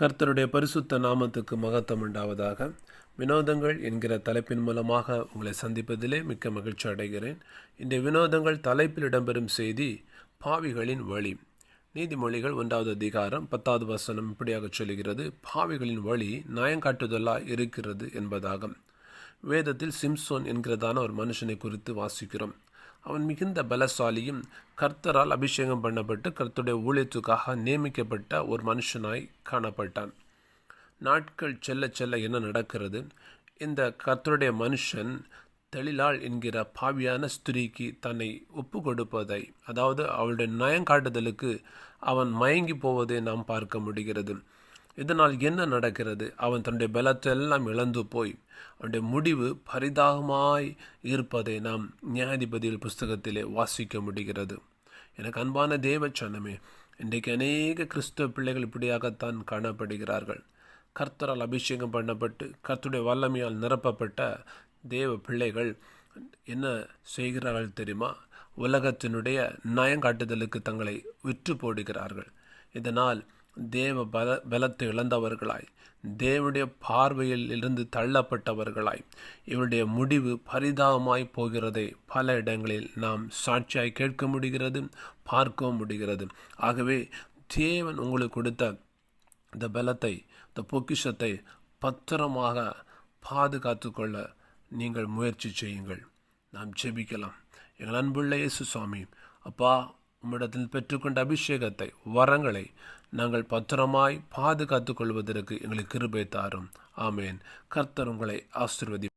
கர்த்தருடைய பரிசுத்த நாமத்துக்கு மகத்தம் உண்டாவதாக. வினோதங்கள் என்கிற தலைப்பின் மூலமாக உங்களை சந்திப்பதிலே மிக்க மகிழ்ச்சி அடைகிறேன். இந்த வினோதங்கள் தலைப்பில் இடம்பெறும் செய்தி பாவிகளின் வழி. நீதிமொழிகள் ஒன்றாவது அதிகாரம் பத்தாவது வசனம் இப்படியாக சொல்கிறது பாவிகளின் வழி நயங்காட்டுதலாக இருக்கிறது என்பதாகும். வேதத்தில் சிம்சோன் என்கிறதான ஒரு மனுஷனை குறித்து வாசிக்கிறோம். அவன் மிகுந்த பலசாலியும் கர்த்தரால் அபிஷேகம் பண்ணப்பட்டு கர்த்தருடைய ஊழியத்துக்காக நியமிக்கப்பட்ட ஒரு மனுஷனாய் காணப்பட்டான். நாட்கள் செல்ல செல்ல என்ன நடக்கிறது? இந்த கர்த்தருடைய மனுஷன் தெளிலாள் என்கிற பாவியான ஸ்திரீக்கு தன்னை ஒப்பு கொடுப்பதை அதாவது அவளுடைய நயங்காட்டுதலுக்கு அவன் மயங்கி போவதை நாம் பார்க்க முடிகிறது. இதனால் என்ன நடக்கிறது? அவன் தன்னுடைய பலத்தை எல்லாம் இழந்து போய் அவனுடைய முடிவு பரிதாகமாய் இருப்பதை நாம் நியாயாதிபதியில் புஸ்தகத்திலே வாசிக்க முடிகிறது. எனக்கு அன்பான தேவச்சனமே இன்றைக்கு அநேக கிறிஸ்தவ பிள்ளைகள் இப்படியாகத்தான் காணப்படுகிறார்கள். கர்த்தரால் அபிஷேகம் பண்ணப்பட்டு கர்த்தருடைய வல்லமையால் நிரப்பப்பட்ட தேவ பிள்ளைகள் என்ன செய்கிறார்கள் தெரியுமா? உலகத்தினுடைய நயங்காட்டுதலுக்கு தங்களை விற்று போடுகிறார்கள். இதனால் தேவ பல பலத்தை இழந்தவர்களாய். தேவனுடைய பார்வையில் இருந்து தள்ளப்பட்டவர்களாய். இவருடைய முடிவு பரிதாபமாய் போகிறதை. பல இடங்களில் நாம் சாட்சியாய் கேட்க முடிகிறது பார்க்கவும் முடிகிறது. ஆகவே தேவன் உங்களுக்கு கொடுத்த இந்த பலத்தை இந்த பொக்கிஷத்தை பத்திரமாக பாதுகாத்து கொள்ள நீங்கள் முயற்சி செய்யுங்கள். நாம் ஜெபிக்கலாம். எங்கள் அன்புள்ள இயேசு சுவாமி அப்பா உம்மிடத்தில் பெற்றுக்கொண்ட அபிஷேகத்தை வரங்களை நாங்கள் பத்திரமாய் பாதுகாத்துக் கொள்வதற்கு எங்களுக்கு கிருபை தாரும். ஆமேன். கர்த்தர் உங்களை ஆசிர்வதி